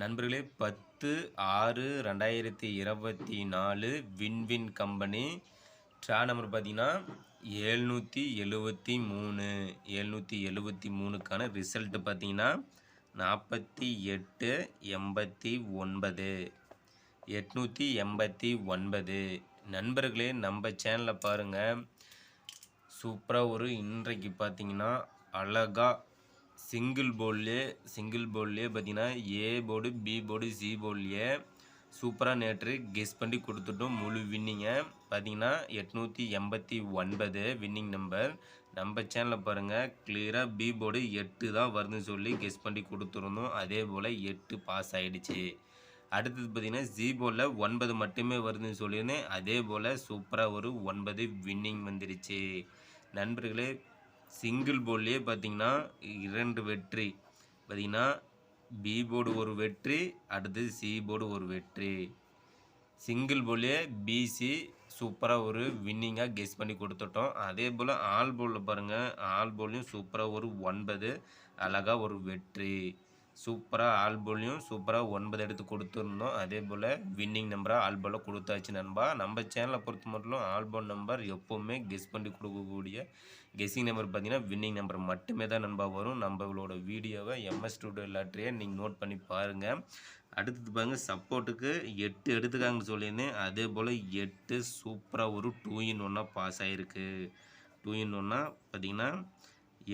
நண்பர்களே பத்து ஆறு ரெண்டாயிரத்தி இருபத்தி நாலு வின்வின் கம்பெனி. ட்ரா நம்பர் பார்த்தீங்கன்னா ஏழ்நூற்றி எழுபத்தி மூணு. ஏழ்நூற்றி எழுபத்தி மூணுக்கான ரிசல்ட்டு பார்த்தீங்கன்னா நாற்பத்தி எட்டு எண்பத்தி ஒன்பது. எட்நூற்றி எண்பத்தி ஒன்பது. நண்பர்களே நம்ம சேனலில் பாருங்கள் சூப்பராக ஒரு இன்றைக்கு பார்த்திங்கன்னா அழகாக சிங்கிள் போர்ட்லேயே சிங்கிள் போர்ட்லேயே பார்த்தீங்கன்னா A board B board C போர்ட்லேயே சூப்பராக நேற்று கெஸ் பண்ணி கொடுத்துட்டோம். முழு வின்னிங்கை பார்த்தீங்கன்னா எட்நூற்றி எண்பத்தி ஒன்பது வின்னிங் நம்பர் நம்ம சேனலில் பாருங்கள் கிளியராக பி போர்டு எட்டு தான் வருதுன்னு சொல்லி கெஸ் பண்ணி கொடுத்துருந்தோம். அதே போல் எட்டு பாஸ் ஆகிடுச்சு அடுத்தது பார்த்தீங்கன்னா ஜி போர்டில் ஒன்பது மட்டுமே வருதுன்னு சொல்லியிருந்தேன். அதே போல் சூப்பராக ஒரு ஒன்பது வின்னிங் வந்துடுச்சு நண்பர்களே சிங்கிள் போர்ட்லேயே பார்த்தீங்கன்னா இரண்டு வெற்றி. பார்த்தீங்கன்னா பி போர்டு ஒரு வெற்றி அடுத்தது சி போர்டு ஒரு வெற்றி. சிங்கிள் போர்ட்லேயே பிசி சூப்பராக ஒரு வின்னிங்காக கெஸ் பண்ணி கொடுத்துட்டோம். அதே போல் ஆல் போலில் பாருங்கள் ஆல் போல்லையும் சூப்பராக ஒரு ஒன்பது அழகாக ஒரு வெற்றி. சூப்பராக ஆல்போலையும் சூப்பராக ஒன்பது எடுத்து கொடுத்துருந்தோம். அதே போல் வின்னிங் நம்பராக ஆல்போலில் கொடுத்தாச்சு நண்பா. நம்ம சேனலை பொறுத்த மட்டும் ஆல்போல் நம்பர் எப்போவுமே கெஸ் பண்ணி கொடுக்கக்கூடிய கெஸ்ஸிங் நம்பர் பார்த்தீங்கன்னா வின்னிங் நம்பர் மட்டுமே தான் நண்பா வரும். நம்மளோட வீடியோவை எம்எஸ் ஸ்டூடியோ லாட்ரியை நீங்கள் நோட் பண்ணி பாருங்கள் அடுத்தது பாருங்கள் சப்போர்ட்டுக்கு எட்டு எடுத்துக்காங்கன்னு சொல்லியிருந்தேன். அதே போல் எட்டு சூப்பராக ஒரு டூ இன் ஒன்னாக பாஸ் ஆகிருக்கு டூ இன் ஒன்னாக பார்த்தீங்கன்னா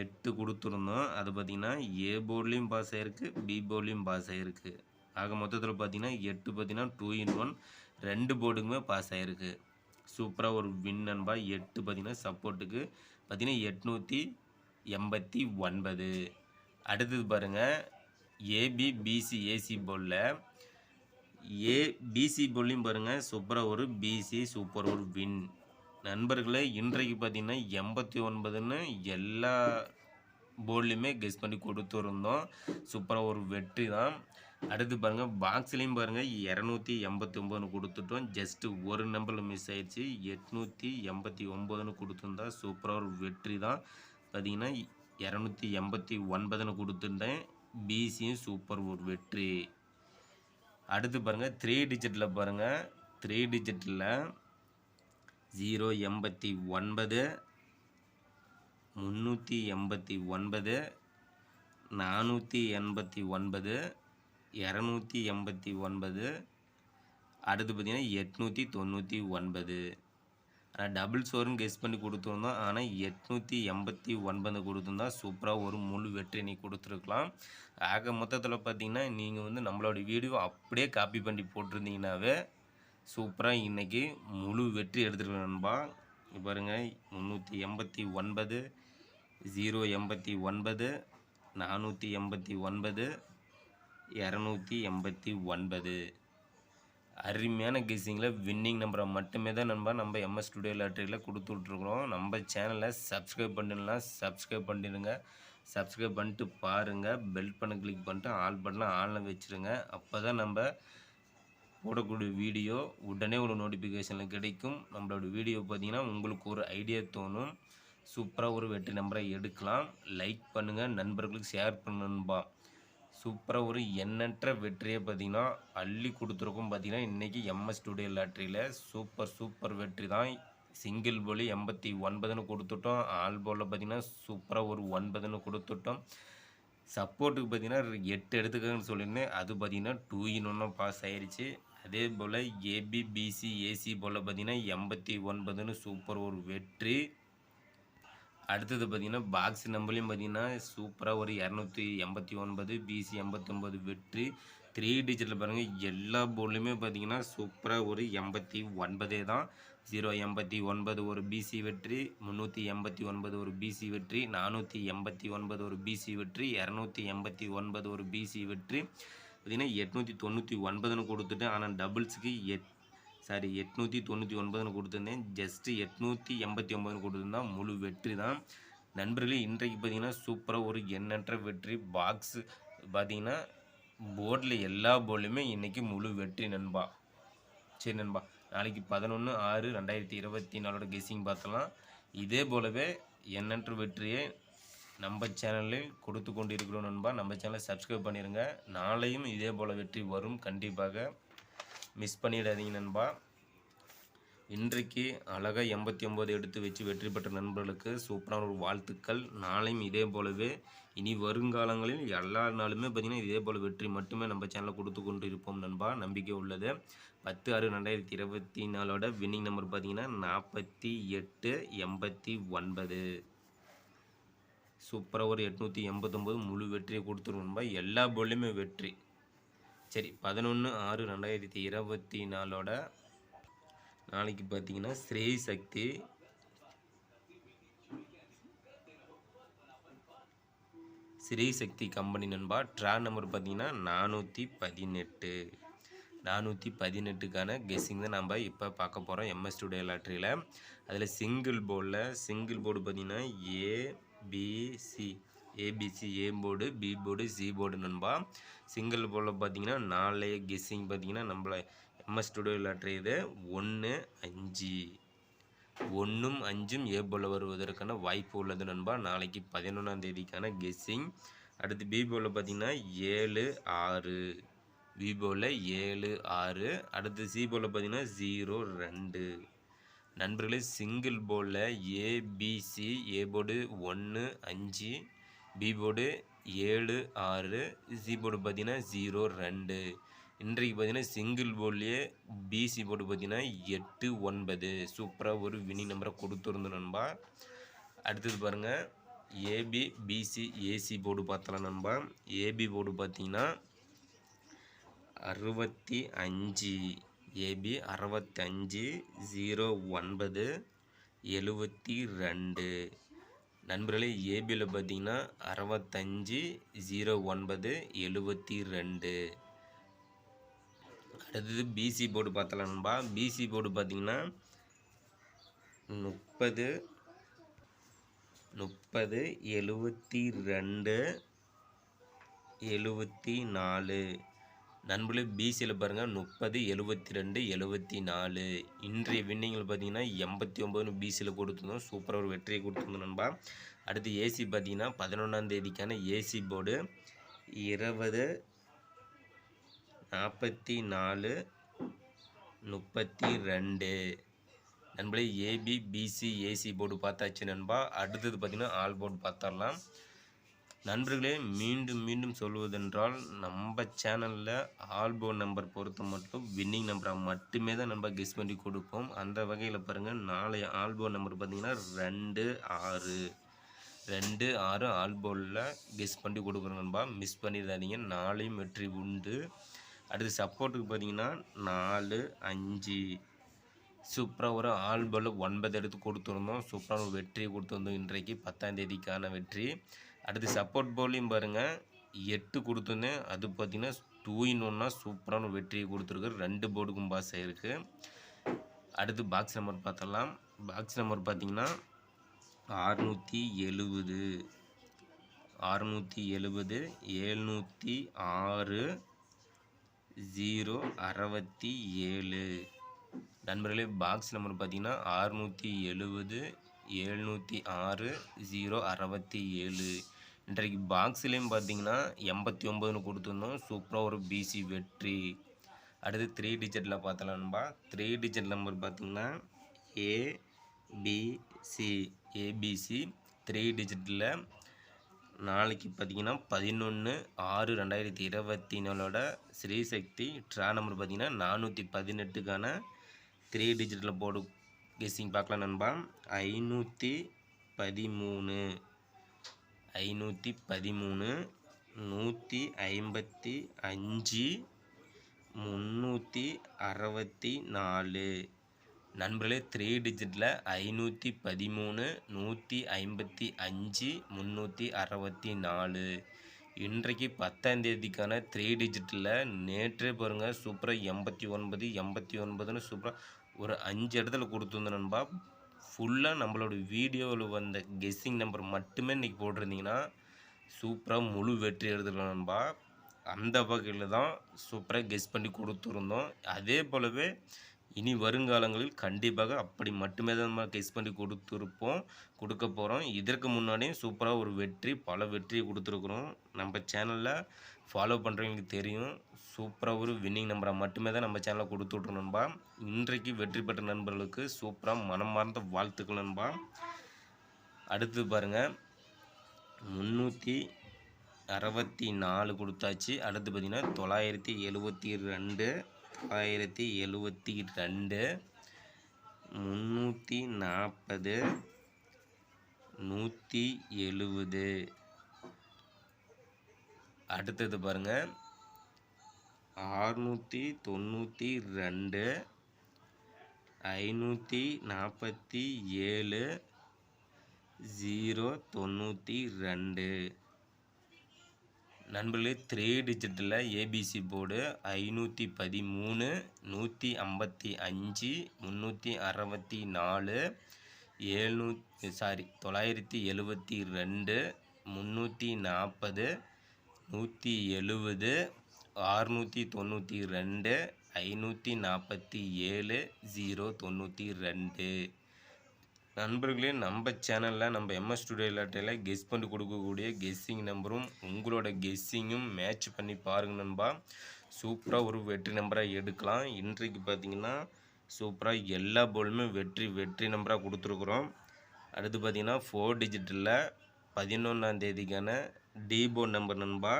எட்டு கொடுத்துருந்தோம். அது பார்த்திங்கன்னா ஏ போர்ட்லேயும் பாஸ் ஆகிருக்கு பி போர்ட்லேயும் பாஸ் ஆகிருக்கு ஆக மொத்தத்தில் பார்த்திங்கன்னா எட்டு பார்த்திங்கன்னா டூ இன் ஒன் ரெண்டு போர்டுக்குமே பாஸ் ஆகிருக்கு சூப்பராக ஒரு வின் நண்பா. எட்டு பார்த்திங்கன்னா சப்போர்ட்டுக்கு பார்த்திங்கன்னா எட்நூற்றி எண்பத்தி ஒன்பது. அடுத்தது பாருங்கள் ஏபி பிசி ஏசி போர்டில் ஏ பிசி போர்ட்லேயும் பாருங்கள் சூப்பராக ஒரு பிசி சூப்பர் ஒரு வின் நண்பர்களே இன்றைக்கு பார்த்தீங்கன்னா எண்பத்தி ஒன்பதுன்னு எல்லா போர்ட்லேயுமே கெஸ் பண்ணி கொடுத்துருந்தோம். சூப்பராக ஒரு வெற்றி தான். அடுத்து பாருங்கள் பாக்ஸ்லேயும் பாருங்கள் இரநூத்தி எண்பத்தி ஒம்பதுன்னு கொடுத்துட்டோம். ஜஸ்ட்டு ஒரு நம்பரில் மிஸ் ஆயிடுச்சு. எட்நூற்றி எண்பத்தி ஒம்பதுன்னு கொடுத்துருந்தா சூப்பராக ஒரு வெற்றி தான். பார்த்தீங்கன்னா இரநூத்தி எண்பத்தி ஒன்பதுன்னு கொடுத்துருந்தேன் பிசியும் சூப்பர் ஒரு வெற்றி. அடுத்து பாருங்கள் த்ரீ டிஜிட்டில் பாருங்கள் த்ரீ டிஜிட்டில் ஜீரோ எண்பத்தி ஒன்பது முந்நூற்றி எண்பத்தி ஒன்பது நானூற்றி எண்பத்தி ஒன்பது இரநூத்தி எண்பத்தி ஒன்பது அடுத்து பார்த்திங்கன்னா எட்நூற்றி தொண்ணூற்றி ஒன்பது. ஆனால் டபுள் சோறுன்னு கெஸ் பண்ணி கொடுத்துருந்தோம். ஆனால் எட்நூற்றி எண்பத்தி ஒன்பது கொடுத்துருந்தா சூப்பராக ஒரு முழு வெற்றி நீ கொடுத்துருக்கலாம். ஆக மொத்தத்தில் பார்த்தீங்கன்னா நீங்கள் வந்து நம்மளோட வீடியோ அப்படியே காப்பி பண்ணி போட்டிருந்தீங்கன்னாவே சூப்பராக இன்றைக்கி முழு வெற்றி எடுத்துருக்கேன் நண்பா. பாருங்கள் முந்நூற்றி எண்பத்தி ஒன்பது ஜீரோ எண்பத்தி ஒன்பது நானூற்றி எண்பத்தி ஒன்பது இரநூத்தி எண்பத்தி ஒன்பது. அருமையான கெஸ்ஸிங்கில் வின்னிங் நம்பரை மட்டுமே தான் நண்பா நம்ம எம்எஸ் ஸ்டுடியோ லாட்டரியில் கொடுத்து விட்ருக்குறோம் நம்ம சேனலை சப்ஸ்கிரைப் பண்ணிடலாம் சப்ஸ்கிரைப் பண்ணிடுங்க. சப்ஸ்கிரைப் பண்ணிட்டு பாருங்கள் பெல் பண்ண கிளிக் பண்ணிட்டு ஆல் பண்ணலாம் ஆனில் வச்சுருங்க. அப்போ தான் நம்ம போடக்கூடிய வீடியோ உடனே ஒரு நோட்டிஃபிகேஷனில் கிடைக்கும். நம்மளோட வீடியோ பார்த்தீங்கன்னா உங்களுக்கு ஒரு ஐடியா தோணும். சூப்பராக ஒரு வெற்றி நம்பரை எடுக்கலாம். லைக் பண்ணுங்கள் நண்பர்களுக்கு ஷேர் பண்ணணும்பா சூப்பராக ஒரு எண்ணற்ற வெற்றியை பார்த்தீங்கன்னா அள்ளி கொடுத்துருக்கோம் பார்த்தீங்கன்னா இன்றைக்கி எம்எஸ் ஸ்டுடியோ லாட்ரியில் சூப்பர் சூப்பர் வெற்றி தான். சிங்கிள் போலி எண்பத்தி ஒன்பதுன்னு கொடுத்துட்டோம். ஆல் போலில் பார்த்தீங்கன்னா சூப்பராக ஒரு ஒன்பதுன்னு கொடுத்துட்டோம். சப்போர்ட்டுக்கு பார்த்தீங்கன்னா எட்டு எடுத்துக்கங்கன்னு சொல்லியிருந்தேன். அது பார்த்தீங்கன்னா டூ இன் ஒன்றும் பாஸ் ஆயிடுச்சு அதே போல் ஏபிபிசி ஏசி போல் பார்த்தீங்கன்னா எண்பத்தி ஒன்பதுன்னு சூப்பர் ஒரு வெற்றி. அடுத்தது பார்த்தீங்கன்னா பாக்ஸ் நம்பர்லையும் பார்த்தீங்கன்னா சூப்பராக ஒரு இரநூத்தி எண்பத்தி ஒன்பது பிசி எண்பத்தொம்பது வெற்றி. த்ரீ டிஜிட்டில் பாருங்கள் எல்லா போர்ட்லையுமே பார்த்தீங்கன்னா சூப்பராக ஒரு எண்பத்தி ஒன்பதே தான். ஜீரோ எண்பத்தி ஒன்பது ஒரு பிசி வெற்றி முந்நூற்றி எண்பத்தி ஒன்பது ஒரு பிசி வெற்றி நானூற்றி எண்பத்தி ஒன்பது ஒரு பிசி வெற்றி இரநூத்தி எண்பத்தி ஒன்பது ஒரு பிசி வெற்றி. பார்த்தீங்கன்னா எட்நூற்றி தொண்ணூற்றி ஒன்பதுன்னு கொடுத்துட்டேன். ஆனால் டபுள்ஸுக்கு எட் சாரி எட்நூற்றி தொண்ணூற்றி ஒன்பதுன்னு கொடுத்துருந்தேன். ஜஸ்ட்டு எட்நூற்றி எண்பத்தி ஒம்பதுன்னு கொடுத்துருந்தா முழு வெற்றி தான். நண்பர்களே இன்றைக்கு பார்த்தீங்கன்னா சூப்பராக ஒரு எண்ணற்ற வெற்றி. பாக்ஸு பார்த்தீங்கன்னா போர்டில் எல்லா போர்ட்லையுமே இன்றைக்கி முழு வெற்றி நண்பா. சரி நண்பா நாளைக்கு பதினொன்று ஆறு ரெண்டாயிரத்தி இருபத்தி நாலோட கெஸ்ஸிங் பார்த்தலாம் இதே போலவே எண்ணற்ற வெற்றியை நம்ம சேனலில் கொடுத்து கொண்டு இருக்கிறோம் நண்பா. நம்ம சேனலை சப்ஸ்கிரைப் பண்ணிடுங்க நாளையும் இதே போல் வெற்றி வரும். கண்டிப்பாக மிஸ் பண்ணிடாதீங்க நண்பா. இன்றைக்கு அழகாக எண்பத்தி ஒம்பது எடுத்து வச்சு வெற்றி பெற்ற நண்பர்களுக்கு சூப்பரான ஒரு வாழ்த்துக்கள். நாளையும் இதே போலவே இனி வருங்காலங்களில் எல்லா நாளுமே பார்த்திங்கன்னா இதே போல் வெற்றி மட்டுமே நம்ம சேனலில் கொடுத்து கொண்டு இருப்போம் நண்பா. நம்பிக்கை உள்ளது. பத்து ஆறு ரெண்டாயிரத்தி இருபத்தி நாலோட வின்னிங் நம்பர் பார்த்தீங்கன்னா நாற்பத்தி எட்டு எண்பத்தி ஒன்பது. சூப்பராக ஒரு எட்நூற்றி எண்பத்தொம்போது முழு வெற்றியை கொடுத்துருவோம் நண்பா. எல்லா போல்லையுமே வெற்றி. சரி பதினொன்று ஆறு ரெண்டாயிரத்தி இருபத்தி நாலோட நாளைக்கு பார்த்தீங்கன்னா ஸ்ரீ சக்தி ஸ்ரீ சக்தி கம்பெனி நண்பா. ட்ரா நம்பர் பார்த்தீங்கன்னா நானூற்றி பதினெட்டு. நானூற்றி பதினெட்டுக்கான கெஸ்ஸிங் தான் நம்ம இப்போ பார்க்க போகிறோம் எம்எஸ் ஸ்டுடியோ லாட்ரியில் அதில் சிங்கிள் போர்டில் சிங்கிள் போர்டு பார்த்தீங்கன்னா BC ABC A board B board C board நண்பா. சிங்கிள் போர்டில் பார்த்தீங்கன்னா நாலு கெஸ்ஸிங் பார்த்தீங்கன்னா நம்மள எம்எஸ் ஸ்டுடியோ லாட்ரி இது ஒன்று அஞ்சு. ஒன்றும் அஞ்சும் ஏ போல் வருவதற்கான வாய்ப்பு உள்ளது நண்பா. நாளைக்கு பதினொன்றாம் தேதிக்கான கெஸ்ஸிங் அடுத்து பி போல பார்த்தீங்கன்னா ஏழு ஆறு. பி போல ஏழு ஆறு. அடுத்து சி போல பார்த்தீங்கன்னா ஜீரோ ரெண்டு. நண்பர்களே சிங்கிள் போர்டில் ஏபிசி ஏ போர்டு ஒன்று அஞ்சு பி போர்டு ஏழு ஆறு சி போர்டு பார்த்தீங்கன்னா ஜீரோ ரெண்டு. இன்றைக்கு பார்த்தீங்கன்னா சிங்கிள் போர்ட்லேயே பிசி போர்டு பார்த்தீங்கன்னா எட்டு ஒன்பது. சூப்பராக ஒரு வினி நம்பரை கொடுத்துருந்தோம் நண்பா. அடுத்தது பாருங்கள் ஏபி பிசி ஏசி போர்டு பார்த்தலாம் நண்பா. ஏபி போர்டு பார்த்தீங்கன்னா அறுபத்தி அஞ்சு. ஏபி அறுபத்தஞ்சு ஜீரோ ஒன்பது எழுபத்தி ரெண்டு. நண்பர்களே ஏபியில் பார்த்தீங்கன்னா அறுபத்தஞ்சு ஜீரோ ஒன்பது எழுபத்தி ரெண்டு. அடுத்தது பிசி போர்டு பார்த்தலாம் நண்பா. பிசி போர்டு பார்த்தீங்கன்னா முப்பது முப்பது எழுபத்தி ரெண்டு எழுபத்தி நாலு. நண்பர்களே பிசியில் பாருங்கள் முப்பது எழுபத்தி ரெண்டு எழுபத்தி நாலு இன்றைய வின்னிங்கில் பார்த்தீங்கன்னா எண்பத்தி ஒம்பதுன்னு பிசியில் கொடுத்துருந்தோம். சூப்பராக ஒரு வெற்றியை கொடுத்துருந்தோம் நண்பா. அடுத்து ஏசி பார்த்தீங்கன்னா பதினொன்றாம் தேதிக்கான ஏசி போர்டு இருபது நாற்பத்தி நாலு முப்பத்தி ரெண்டு நண்பர்களே ஏபி பிசி ஏசி போர்டு பார்த்தாச்சு நண்பா. அடுத்தது பார்த்திங்கன்னா ஆல் போர்டு பார்த்தரலாம் நண்பர்களே மீண்டும் மீண்டும் சொல்வதென்றால் நம்ம சேனலில் ஆல்போ நம்பர் பொறுத்த மட்டும் வின்னிங் நம்பராக மட்டுமே தான் நம்ம கெஸ் பண்ணி கொடுப்போம். அந்த வகையில் பாருங்கள் நாளைய ஆல்போ நம்பர் பார்த்திங்கன்னா ரெண்டு ஆறு. ரெண்டு ஆறு ஆல்போவில் கெஸ் பண்ணி கொடுக்குறோம் நண்பா. மிஸ் பண்ணிடாதீங்க நாளையும் வெற்றி உண்டு. அடுத்து சப்போர்ட்டுக்கு பார்த்தீங்கன்னா நாலு அஞ்சு. சூப்பராக ஒரு ஆல் ஒன்பது எடுத்து கொடுத்துருந்தோம். சூப்பராக ஒரு வெற்றியை கொடுத்துருந்தோம் இன்றைக்கு பத்தாம் தேதிக்கான வெற்றி. அடுத்து சப்போர்ட் பவுலையும் பாருங்கள் எட்டு கொடுத்துருந்தேன். அது பார்த்தீங்கன்னா டூ இன் சூப்பரான வெற்றியை கொடுத்துருக்கு. ரெண்டு போர்டுக்கும் பாஸ் ஆகிருக்கு அடுத்து பாக்ஸ் நம்பர் பார்த்தலாம் பாக்ஸ் நம்பர் பார்த்தீங்கன்னா அறுநூற்றி எழுபது. அறுநூற்றி எழுபது ஏழ்நூற்றி ஆறு ஜீரோ அறுபத்தி ஏழு. நண்பர்களே பாக்ஸ் நம்பர் பார்த்தீங்கன்னா அறுநூற்றி எழுபது எழுநூற்றி ஆறு ஜீரோ அறுபத்தி ஏழு. இன்றைக்கு பாக்ஸ்லேயும் பார்த்தீங்கன்னா எண்பத்தி ஒம்பதுன்னு கொடுத்துருந்தோம். சூப்பராக ஒரு பிசி வெற்றி. அடுத்து த்ரீ டிஜிட்டில் பார்த்தலாம்பா த்ரீ டிஜிட் நம்பர் பார்த்தீங்கன்னா ஏபிசி ஏபிசி த்ரீ டிஜிட்டில் நாளைக்கு பார்த்தீங்கன்னா பதினொன்று ஆறு ரெண்டாயிரத்தி இருபத்தி நாலோட ஸ்ரீசக்தி ட்ரா நம்பர் பார்த்தீங்கன்னா நானூற்றி பதினெட்டுக்கான த்ரீ டிஜிட்டில் போர்டு கெஸ்ஸிங் பார்க்கலாம் நண்பா ஐநூற்றி பதிமூணு ஐநூற்றி பதிமூணு நூற்றி ஐம்பத்தி அஞ்சு முந்நூற்றி அறுபத்தி நாலு. நண்பர்களே த்ரீ டிஜிட்டில் ஐநூற்றி பதிமூணு நூற்றி ஐம்பத்தி அஞ்சு முந்நூற்றி அறுபத்தி நாலு. இன்றைக்கு பத்தாம் தேதிக்கான த்ரீ டிஜிட்டில் நேற்றே பாருங்கள் சூப்பராக எண்பத்தி ஒன்பது எண்பத்தி ஒன்பதுன்னு சூப்பராக ஒரு அஞ்சு இடத்துல கொடுத்துருந்த நண்பா ஃபுல்லாக நம்மளோட வீடியோவில் வந்த கெஸ்ஸிங் நம்பர் மட்டுமே இன்றைக்கி போட்டிருந்தீங்கன்னா சூப்பராக முழு வெற்றி எடுத்துக்கலாம் நண்பா. அந்த வகையில் தான் சூப்பராக கெஸ் பண்ணி கொடுத்துருந்தோம். அதே போலவே இனி வருங்காலங்களில் கண்டிப்பாக அப்படி மட்டுமே தான் நம்ம கெஸ் பண்ணி கொடுத்துருப்போம் கொடுக்க போகிறோம் இதற்கு முன்னாடியும் சூப்பராக ஒரு வெற்றி பல வெற்றியை கொடுத்துருக்குறோம். நம்ம சேனலில் ஃபாலோ பண்ணுறவங்களுக்கு தெரியும். சூப்பராக ஒரு வின்னிங் நம்பரை மட்டுமே தான் நம்ம சேனலில் கொடுத்துட்ருக்கோம் நண்பா. இன்றைக்கு வெற்றி பெற்ற நண்பர்களுக்கு சூப்பராக மனமார்ந்த வாழ்த்துக்கள் நண்பா. அடுத்து பாருங்கள் முந்நூற்றி அறுபத்தி நாலு கொடுத்தாச்சு. அடுத்து பார்த்திங்கன்னா தொள்ளாயிரத்தி எழுபத்தி ரெண்டு தொள்ளாயிரத்தி எழுபத்தி ரெண்டு முந்நூற்றி நாற்பது நூற்றி எழுபது அடுத்தது பாருங்கள் ஆறுநூற்றி தொண்ணூற்றி ரெண்டு ஐநூற்றி நாற்பத்தி ஏழு ஜீரோ தொண்ணூற்றி ரெண்டு. நண்பர்களே த்ரீ டிஜிட்டில் ஏபிசி போர்டு ஐநூற்றி பதிமூணு நூற்றி ஐம்பத்தி அஞ்சு முந்நூற்றி அறுபத்தி நாலு ஏழ்நூ சாரி தொள்ளாயிரத்தி எழுபத்தி ரெண்டு முந்நூற்றி நாற்பது நூற்றி எழுபது ஆறுநூற்றி தொண்ணூற்றி ரெண்டு ஐநூற்றி நாற்பத்தி ஏழு ஜீரோ தொண்ணூற்றி ரெண்டு. நண்பர்களே நம்ம சேனலில் நம்ம எம்எஸ் ஸ்டுடியோ இல்லாட்டையில் கெஸ் பண்ணி கொடுக்கக்கூடிய கெஸ்ஸிங் நம்பரும் உங்களோட கெஸ்ஸிங்கும் மேட்ச் பண்ணி பாருங்க நண்பா. சூப்பராக ஒரு வெற்றி நம்பராக எடுக்கலாம். இன்றைக்கு பார்த்தீங்கன்னா சூப்பராக எல்லா போலுமே வெற்றி வெற்றி நம்பராக கொடுத்துருக்குறோம். அடுத்து பார்த்தீங்கன்னா ஃபோர் டிஜிட்டலில் பதினொன்றாம் தேதிக்கான நம்பர் நண்பா.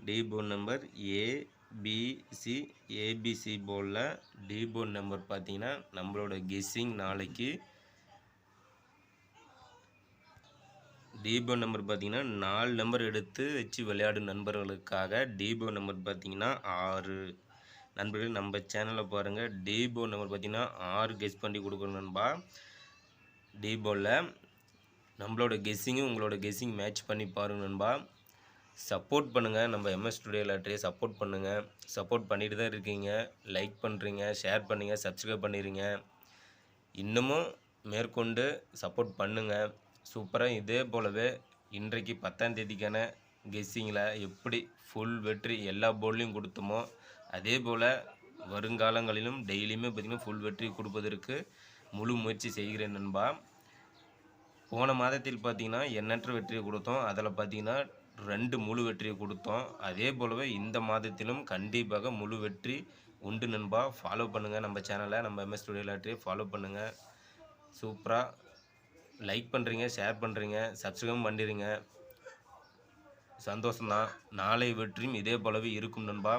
D board number ABC ABC போர்டில் டிபோர்ட் நம்பர் பார்த்தீங்கன்னா நம்மளோட கெஸ்ஸிங் நாளைக்கு. டீபோ நம்பர் பார்த்தீங்கன்னா நாலு நம்பர் எடுத்து வச்சு விளையாடும் நண்பர்களுக்காக டீபோ நம்பர் பார்த்தீங்கன்னா ஆறு. நண்பர்கள் நம்ம சேனலில் பாருங்கள் டீபோ நம்பர் பார்த்தீங்கன்னா ஆறு கெஸ் பண்ணி கொடுக்கணும் நண்பா. டீபோவில் நம்மளோட கெஸ்ஸிங்கும் உங்களோட கெஸ்ஸிங் மேட்ச் பண்ணி பாருங்க நண்பா. சப்போர்ட் பண்ணுங்கள் நம்ம எம்எஸ் ஸ்டுடியோ லாட்ரியை சப்போர்ட் பண்ணுங்கள் சப்போர்ட் பண்ணிட்டு தான் இருக்கீங்க. லைக் பண்ணுறீங்க ஷேர் பண்ணுங்கள் சப்ஸ்கிரைப் பண்ணிடுங்க இன்னமும் மேற்கொண்டு சப்போர்ட் பண்ணுங்கள் சூப்பராக இதே போலவே இன்றைக்கு பத்தாம் தேதிக்கான கெஸ்ஸிங்கில் எப்படி ஃபுல் வெற்றி எல்லா போர்ட்லேயும் கொடுத்தோமோ அதே போல் வருங்காலங்களிலும் டெய்லியுமே பார்த்திங்கன்னா ஃபுல் வெற்றி கொடுப்பதற்கு முழு முயற்சி செய்கிறேன் நண்பா. போன மாதத்தில் பார்த்தீங்கன்னா எண்ணற்ற வெற்றியை கொடுத்தோம். அதில் பார்த்தீங்கன்னா ரெண்டு முழு வெற்றியை கொடுத்தோம். அதே போலவே இந்த மாதத்திலும் கண்டிப்பாக முழு வெற்றி உண்டு நண்பா. ஃபாலோ பண்ணுங்கள் நம்ம சேனலை நம்ம எம்எஸ் ஸ்டுடியோ லாட்ரியை ஃபாலோ பண்ணுங்கள் சூப்பராக லைக் பண்ணுறீங்க ஷேர் பண்ணுறீங்க சப்ஸ்கிரைப் பண்ணிடுங்க சந்தோஷம்தான். நாளை வெற்றியும் இதே போலவே இருக்கும் நண்பா.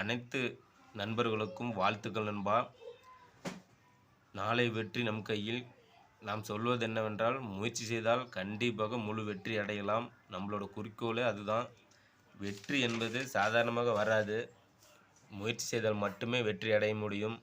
அனைத்து நண்பர்களுக்கும் வாழ்த்துக்கள் நண்பா. நாளை வெற்றி நம் கையில். நாம் சொல்வது என்னவென்றால் முயற்சி செய்தால் கண்டிப்பாக முழு வெற்றி அடையலாம். நம்மளோட குறிக்கோளே அதுதான். வெற்றி என்பது சாதாரணமாக வராது. முயற்சி செய்தால் மட்டுமே வெற்றி அடைய முடியும்.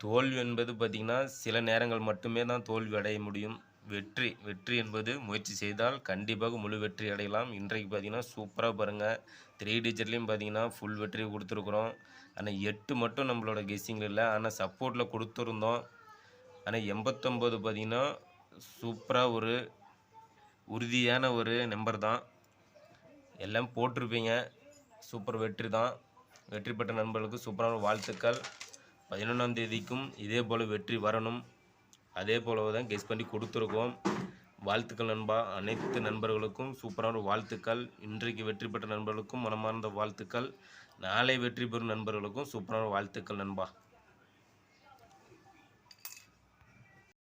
தோல்வி என்பது பார்த்திங்கன்னா சில நேரங்கள் மட்டுமே தான் தோல்வி அடைய முடியும். வெற்றி வெற்றி என்பது முயற்சி செய்தால் கண்டிப்பாக முழு வெற்றி அடையலாம். இன்றைக்கு பார்த்திங்கன்னா சூப்பராக பாருங்கள் த்ரீ டீச்சர்லேயும் பார்த்திங்கன்னா ஃபுல் வெற்றி கொடுத்துருக்குறோம். ஆனால் எட்டு மட்டும் நம்மளோட கெஸ்ஸிங்கில் இல்லை. ஆனால் சப்போர்ட்டில் கொடுத்துருந்தோம். ஆனால் எண்பத்தொம்போது பார்த்திங்கன்னா சூப்பராக ஒரு உறுதியான ஒரு நம்பர் தான். எல்லாம் போட்டிருப்பீங்க. சூப்பர் வெற்றி தான். வெற்றி பெற்ற நண்பர்களுக்கு சூப்பரான வாழ்த்துக்கள். பதினொன்றாம் தேதிக்கும் இதே போல் வெற்றி வரணும். அதே போல தான் கெஸ் பண்ணி கொடுத்துருக்கோம். வாழ்த்துக்கள் நண்பா. அனைத்து நண்பர்களுக்கும் சூப்பரான வாழ்த்துக்கள். இன்றைக்கு வெற்றி பெற்ற நண்பர்களுக்கும் மனமார்ந்த வாழ்த்துக்கள். நாளை வெற்றி பெறும் நண்பர்களுக்கும் சூப்பரான வாழ்த்துக்கள் நண்பா.